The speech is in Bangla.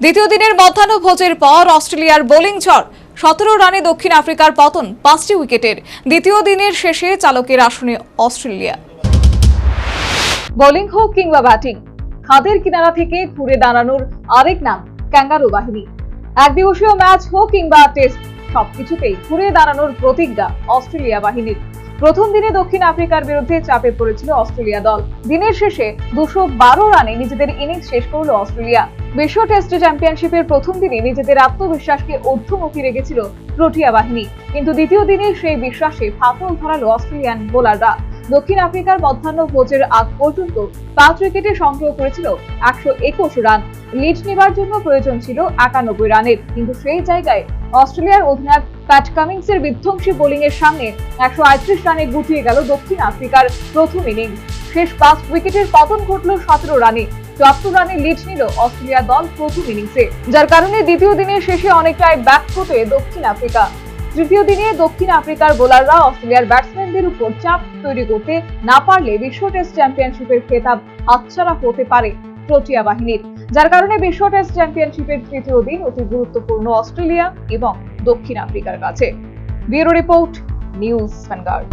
দ্বিতীয় দিনের মধ্যাহ্ন ভোজের পর অস্ট্রেলিয়ার বোলিং ঝড় সতেরো রানে দক্ষিণ আফ্রিকার পতন, পাঁচটি উইকেটের। দ্বিতীয় দিনের শেষে চালকের আসনে অস্ট্রেলিয়া। বোলিং হোক কিংবা ব্যাটিং, খাদের কিনারা থেকে ঘুরে দাঁড়ানোর আরেক নাম ক্যাঙ্গারু বাহিনী। একদিবসীয় ম্যাচ হোক কিংবা টেস্ট, সবকিছুতেই ঘুরে দাঁড়ানোর প্রতিজ্ঞা অস্ট্রেলিয়া বাহিনীর। প্রথম দিনে দক্ষিণ আফ্রিকার বিরুদ্ধে চাপে পড়েছিল অস্ট্রেলিয়া দল। দিনের শেষে দুশো রানে নিজেদের ইনিংস শেষ করল অস্ট্রেলিয়া। বিশ্ব টেস্ট চ্যাম্পিয়নশিপের প্রথম দিনে নিজেদের আত্মবিশ্বাসকে ঊর্ধ্বমুখী রেখেছিল প্রোটিয়া বাহিনী। কিন্তু দ্বিতীয় দিনে সেই বিশ্বাসে ফাটল ধরালো অস্ট্রেলিয়ান বোলাররা। দক্ষিণ আফ্রিকার মধ্যাহ্ন ভোজের আগ পর্যন্ত পাঁচ উইকেটে সংগ্রহ করেছিল একশো একুশ রান। লিড নেবার জন্য প্রয়োজন ছিল একানব্বই রানের। কিন্তু সেই জায়গায় অস্ট্রেলিয়ার অধিনায়ক প্যাট কামিংসের বিধ্বংসী বোলিং এর সামনে একশো আটত্রিশ রানে গুটিয়ে গেল দক্ষিণ আফ্রিকার প্রথম ইনিংস। শেষ পাঁচ উইকেটের পতন ঘটল সতেরো রানে। চুয়াত্তর রানে লিড নিল অস্ট্রেলিয়া দল প্রথম ইনিংসে যার কারণে দ্বিতীয় দিনের শেষে অনেকটাই ব্যাকফুটে দক্ষিণ আফ্রিকা। তৃতীয় দিনে দক্ষিণ আফ্রিকার বোলাররা অস্ট্রেলিয়ার ব্যাটসম্যানদের উপর চাপ তৈরি করতে না পারলে বিশ্ব টেস্ট চ্যাম্পিয়নশিপের খেতাব হাতছাড়া হতে পারে প্রোটিয়া বাহিনীর। যার কারণে বিশ্ব টেস্ট চ্যাম্পিয়নশিপের তৃতীয় দিন অতি গুরুত্বপূর্ণ অস্ট্রেলিয়া এবং দক্ষিণ আফ্রিকার কাছে। Bureau report, news vanguard.